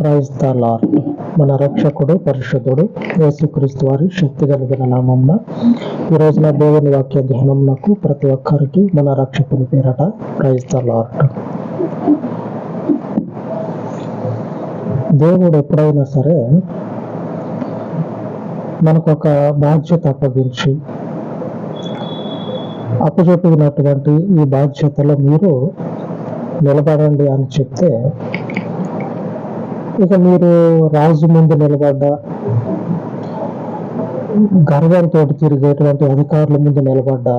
Praise the lord మన రక్షకుడు పరిశుద్ధుడు యేసుక్రీస్తు వారి శక్తి కలిగిన నామంన ఈ రోజున దేవుని వాక్య ధ్యానంకు ప్రతి ఒక్కరికి మన రక్షకుని పేరట ప్రైజ్ ద లార్డ్ దేవుడు ఎప్పుడైనా సరే మనకు ఒక బాధ్యత అప్పగించి అప్పచెప్పినటువంటి ఈ బాధ్యతలో మీరు నిలబడండి అని చెప్తే ఇక మీరు రాజు ముందు నిలబడ్డా గర్వంతో తిరిగేటువంటి అధికారుల ముందు నిలబడ్డా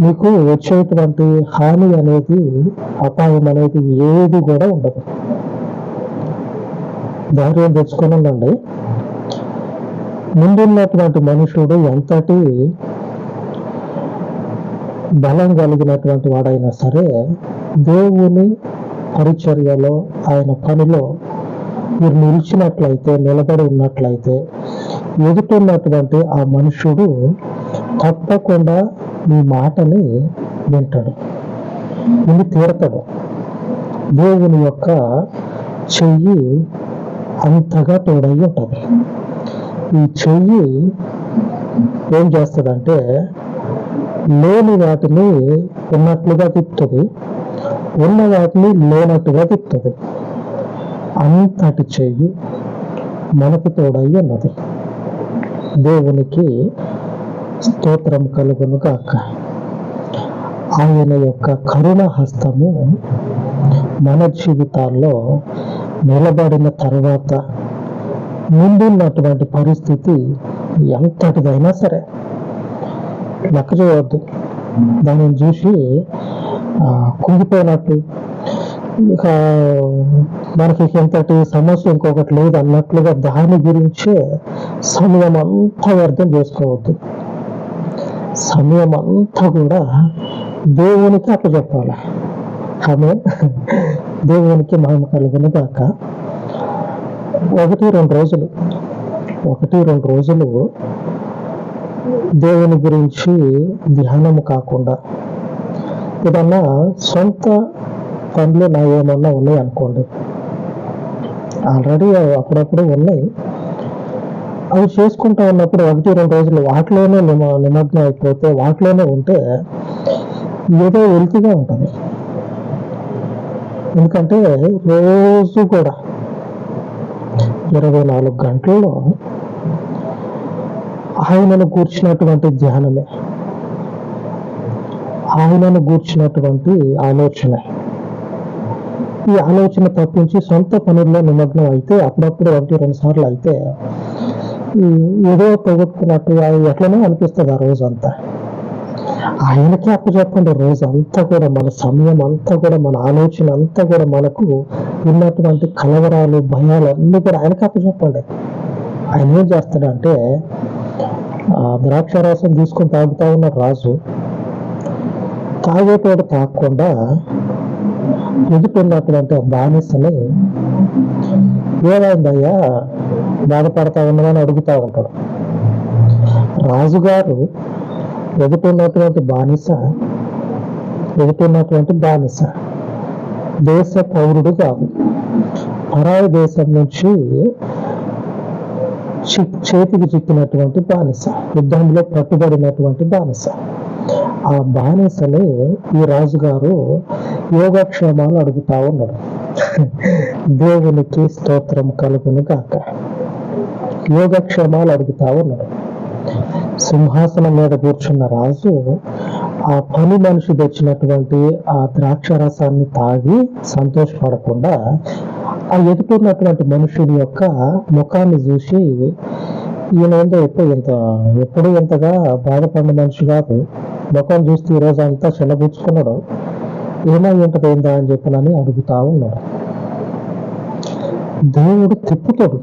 మీకు వచ్చేటువంటి హాని అనేది అపాయం అనేది ఏది కూడా ఉండదు. ధైర్యం తెచ్చుకొని ఉండండి. ముందున్నటువంటి మనుషుడు ఎంతటి బలం కలిగినటువంటి వాడైనా సరే దేవుని పరిచర్యలో ఆయన పనిలో మీరు నిలిచినట్లయితే నిలబడి ఉన్నట్లయితే ఎదుటిన్నటువంటి ఆ మనుషుడు తప్పకుండా మీ మాటని వింటాడు. విని తీరతాడు. దేవుని యొక్క చెయ్యి అంతగా తోడై ఉంటుంది. ఈ చెయ్యి ఏం చేస్తుందంటే లేని వాటిని ఉన్నట్లుగా తిప్పుతుంది. ఉన్న వాటిని లేనట్టుగా తిప్పుతుంది అంతటి చెయ్యి మనకు తోడై ఉన్నది. దేవునికి స్తోత్రం కలుగును కాక ఆయన యొక్క కరుణ హస్తము మన జీవితాల్లో నిలబడిన తర్వాత ముందున్నటువంటి పరిస్థితి ఎంతటిదైనా సరే లెక్క చేయవద్దు దానిని చూసి కుంగిపోయినట్టు. ఇక మనకి ఎంతటి సమస్య ఇంకొకటి లేదు అన్నట్లుగా దాని గురించే సమయం అంతా వ్యర్థం చేసుకోవద్దు. సమయం అంతా కూడా దేవునికి అప్పచెప్పాలి ఆమె దేవునికి మహిమ కలుగును గాక ఒకటి రెండు రోజులు. ఒకటి రెండు రోజులు దేవుని గురించి ధ్యానం కాకుండా ఏదన్నా సొంత పనులు నా ఏమన్నా ఉన్నాయి అనుకోండి. ఆల్రెడీ అప్పుడప్పుడు ఉన్నాయి. అవి చేసుకుంటా ఉన్నప్పుడు ఒకటి రెండు రోజులు వాటిలోనే నిమ నిమగ్నం అయిపోతే వాటిలోనే ఉంటే ఏదో వెల్తీగా ఉంటుంది. ఎందుకంటే రోజు కూడా ఇరవై నాలుగు గంటల్లో ఆయనను కూర్చున్నటువంటి ధ్యానమే. ఆయనను గూర్చినటువంటి ఆలోచన. ఈ ఆలోచన తప్పించి సొంత పనుల్లో నిమగ్నం అయితే అప్పుడప్పుడు ఒకటి రెండు సార్లు అయితే ఏదో పోగొట్టుకున్నట్టు ఎట్లనో అనిపిస్తుంది ఆ రోజు అంతా ఆయనకి అప్పచెప్పండి రోజు అంతా కూడా మన సమయం అంతా కూడా మన ఆలోచన అంతా కూడా మనకు ఉన్నటువంటి కలవరాలు భయాలు అన్ని కూడా ఆయనకి అప్పచెప్పండి ఆయన ఏం చేస్తాడంటే ఆ ద్రాక్ష రసం తీసుకొని తాగుతా ఉన్న రాజు తాగేటోడు తాగకుండా ఎదుటిన్నటువంటి ఆ బానిసని ఏమైందయ్యా? బాధపడతా ఉన్నదని అడుగుతా ఉంటాడు. రాజుగారు ఎదుటిన్నటువంటి బానిస ఎదుటిన్నటువంటి బానిస దేశ పౌరుడు కాదు. పరాయి దేశం నుంచి చేతికి చిక్కినటువంటి బానిస యుద్ధంలో పట్టుబడినటువంటి బానిస. ఆ బానిసలే ఈ రాజుగారు యోగక్షేమాలు అడుగుతా ఉన్నాడు దేవునికి స్తోత్రం కలుగును కాక యోగక్షేమాలు అడుగుతా ఉన్నాడు సింహాసనం మీద కూర్చున్న రాజు ఆ పని మనిషి తెచ్చినటువంటి ఆ ద్రాక్ష రసాన్ని తాగి సంతోషపడకుండా ఆ ఎదుటిన్నటువంటి మనుషుని యొక్క ముఖాన్ని చూసి ఈయన ఏందో ఎప్పుడు ఇంత ఎప్పుడు ఇంతగా బాధపడిన మనిషి కాదు. ముఖం చూస్తే ఈ రోజు అంతా చెల్లబుచ్చుకున్నాడు ఏమై ఉంటది ఏందా అని చెప్పనని అడుగుతా ఉన్నాడు. దేవుడు తిప్పుతాడు.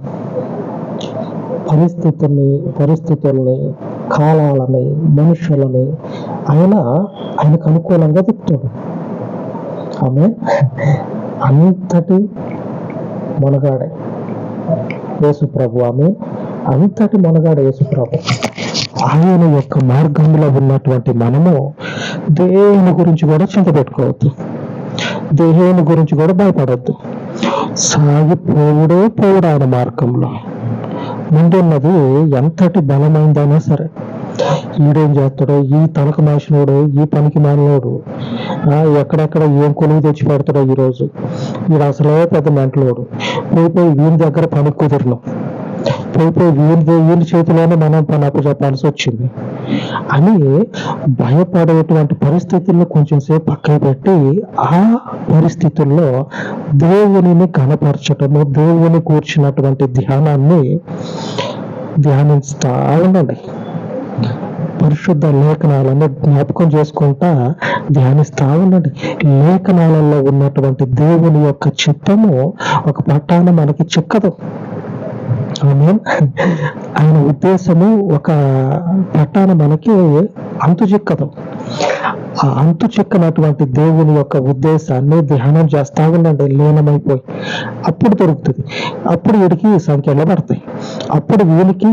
పరిస్థితుల్ని పరిస్థితుల్ని కాలాలని మనుషులని ఆయన ఆయనకు అనుకూలంగా తిప్పుతాడు. ఆమె అంతటి మనగాడే. యేసు ప్రభు ఆమె అంతటి మనగాడ యేసుప్రభు. ఆయన యొక్క మార్గంలో ఉన్నటువంటి మనము దేవుని గురించి కూడా చింత పెట్టుకోవద్దు. దేవుని గురించి కూడా భయపడద్దు. సాగిపోవుడే పోవుడు ఆయన మార్గంలో. ముందున్నది ఎంతటి బలమైందైనా సరే. ఈడేం చేస్తాడో ఈ తనకు మాసినోడు ఈ పనికి మానినోడు ఎక్కడెక్కడ ఏం కొలువు తెచ్చి పెడతాడో ఈరోజు. వీడు అసలే పెద్ద మెంటలోడు. పోయి పోయి వీని దగ్గర పని కుదిరిను పోయి వీని వీని చేతిలోనే మనం పని అప్పచెప్పాల్సి వచ్చింది. అని భయపడేటువంటి పరిస్థితుల్లో కొంచెం సేపు పక్కన పెట్టి ఆ పరిస్థితుల్లో దేవునిని కనపరచటము దేవుని కూర్చున్నటువంటి ధ్యానాన్ని ధ్యానిస్తా ఉండండి. పరిశుద్ధ లేఖనాలను జ్ఞాపకం చేసుకుంటా ధ్యానిస్తా ఉండండి. లేఖనాలలో ఉన్నటువంటి దేవుని యొక్క చిత్తము ఒక పట్టాన మనకి చిక్కదు. ఆమె ఆయన ఉద్దేశము ఒక పట్టాన మనకి అంతు చిక్కదు ఆ అంతు చిక్కనటువంటి దేవుని యొక్క ఉద్దేశాన్ని ధ్యానం చేస్తా ఉండండి లీనమైపోయి. అప్పుడు దొరుకుతుంది. అప్పుడు వీడికి సంఖ్యలో పడతాయి. అప్పుడు వీనికి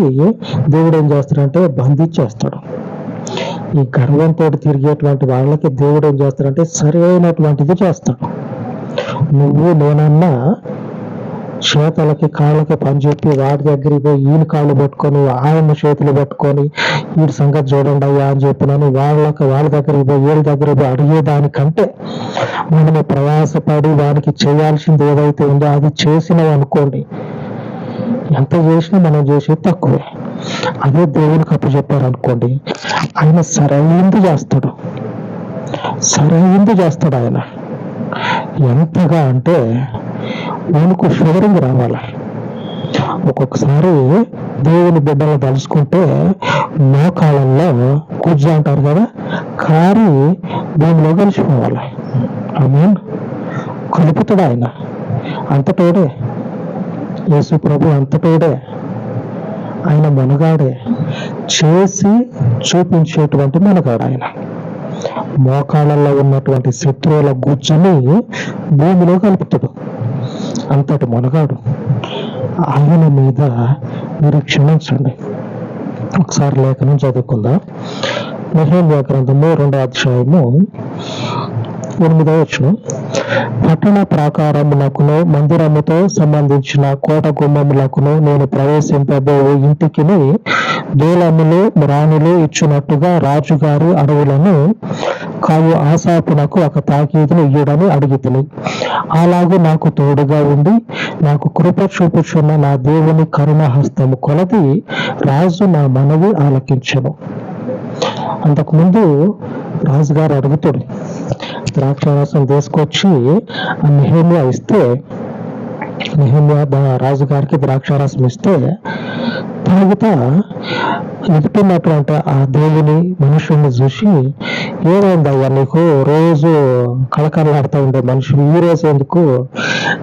దేవుడు ఏం చేస్తాడంటే బంధించేస్తాడు. ఈ గర్వంతో తిరిగేటువంటి వాళ్ళకి దేవుడు ఏం చేస్తాడంటే సరైనటువంటిది చేస్తాడు. నువ్వు నేనన్నా చేతలకి కాళ్ళకి పని చెప్పి వాడి దగ్గరికి పోయి ఈయన కాళ్ళు పట్టుకొని ఆయన చేతులు పట్టుకొని వీడి సంగతి చూడండి అయ్యా అని చెప్పినాను వాళ్ళకి వాళ్ళ దగ్గరికి పోయి వీళ్ళ దగ్గర పోయి అడిగేదానికంటే మనము ప్రయాసపడి వానికి చేయాల్సింది ఏదైతే ఉందో అది చేసినాం అనుకోండి. ఎంత చేసినా మనం చేసేది తక్కువే. అదే దేవునికి అప్పచెప్పారు అనుకోండి ఆయన సరైంది చేస్తాడు. సరైంది చేస్తాడు ఆయన. ఎంతగా అంటే మనకు షుగరింగ్ రావాలి. ఒక్కొక్కసారి దేవుని బిడ్డలు తలుచుకుంటే మోకాలంలో కుజ్జ అంటారు కదా కారి భూమిలో కలిసిపోవాలి ఆమె కలుపుతాడు ఆయన. అంతటోడే యేసు ప్రభు అంతటోడే ఆయన మనగాడే. చేసి చూపించేటువంటి మనగాడు ఆయన. మోకాళ్ళల్లో ఉన్నటువంటి శత్రువుల గుజ్జని భూమిలో కలుపుతాడు. అంతటి మునగాడు ఆయన మీద మీరు క్షమించండి. ఒకసారి లేఖనం చదువుకుందాం. నెహమ్యా గ్రంథము రెండో అధ్యాయము ఎనిమిదో వచ్చిన పట్టణ ప్రాకారములకును మందిరముతో సంబంధించిన కోట గుమ్మములకును నేను ప్రవేశింపబో ఇంటికిని వేలములు రాణులు ఇచ్చినట్టుగా రాజుగారి అడవులను కావు ఆశాపునకు ఒక తాకీదును ఇయ్యడని అడిగితిని. అలాగే నాకు తోడుగా ఉండి నాకు కృప చూపుచున్న నా దేవుని కరుణ హస్తము కొలది రాజు నా మనవి ఆలకించను. అంతకుముందు రాజుగారు అడుగుతాడు ద్రాక్షారసం తీసుకొచ్చి ఆ ఇస్తే నెహమ్యా రాజుగారికి ద్రాక్షారసం ఇస్తే తాగుతా ఎదుటిన్నటువంటి ఆ దేవుని మనుషుల్ని చూసి ఏమైందయ్యా నీకు? రోజు కళకళలాడుతూ ఉండే మనుషులు ఈ రోజు ఎందుకు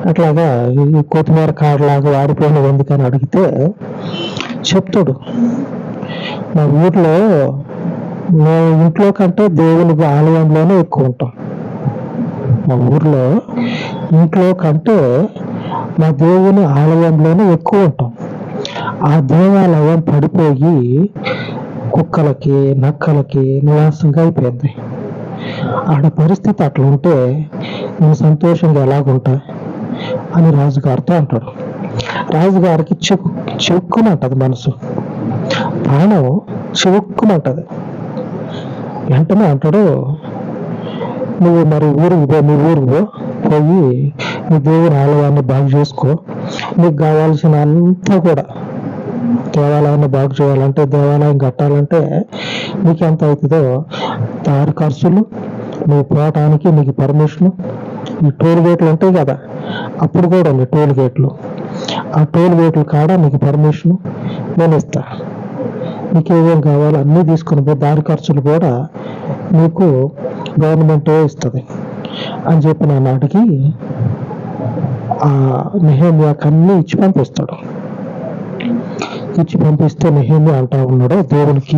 అట్లాగా ఈ కొత్తిమీర కాడలాగా వాడిపోయిన ఎందుకని అడిగితే చెప్తాడు. మా ఊర్లో మేము ఇంట్లో కంటే దేవుని ఆలయంలోనే ఎక్కువ ఉంటాం. మా ఊర్లో ఇంట్లో కంటే మా దేవుని ఆలయంలోనే ఎక్కువ ఉంటాం. ఆ దేవాలయం పడిపోయి కుక్కలకి నక్కలకి నివాసంగా అయిపోయింది. ఆడ పరిస్థితి అట్లా ఉంటే నేను సంతోషంగా ఎలాగుంటా అని రాజుగారితో అంటాడు. రాజుగారికి చెక్కు చెక్కుమంటది మనసు. ప్రాణం చెక్కుమంటది. వెంటనే అంటాడు నువ్వు మరి ఊరికి పో నీ ఊరికి పో పోయి నీ దేవుని ఆలయాన్ని బాగు చేసుకో. నీకు కావాల్సిన అంతా కూడా దేవాలయాన్ని బాగు చేయాలంటే దేవాలయం కట్టాలంటే మీకు ఎంత అవుతుందో దారి ఖర్చులు నువ్వు పోవటానికి నీకు పర్మిషను ఈ టోల్ గేట్లు ఉంటాయి కదా అప్పుడు కూడా ఉంది టోల్ గేట్లు ఆ టోల్ గేట్లు కాడ నీకు పర్మిషను నేను ఇస్తా. నీకు ఏమేం కావాలో అన్నీ తీసుకుని పోయి దారి ఖర్చులు కూడా నీకు గవర్నమెంటే ఇస్తుంది. అని చెప్పిన నాటికి ఆ నెహేమియాకి అన్నీ ఇచ్చి పంపిస్తాడు. ఇచ్చి పంపిస్తే నెహేమియా అంటా ఉన్నాడు. దేవునికి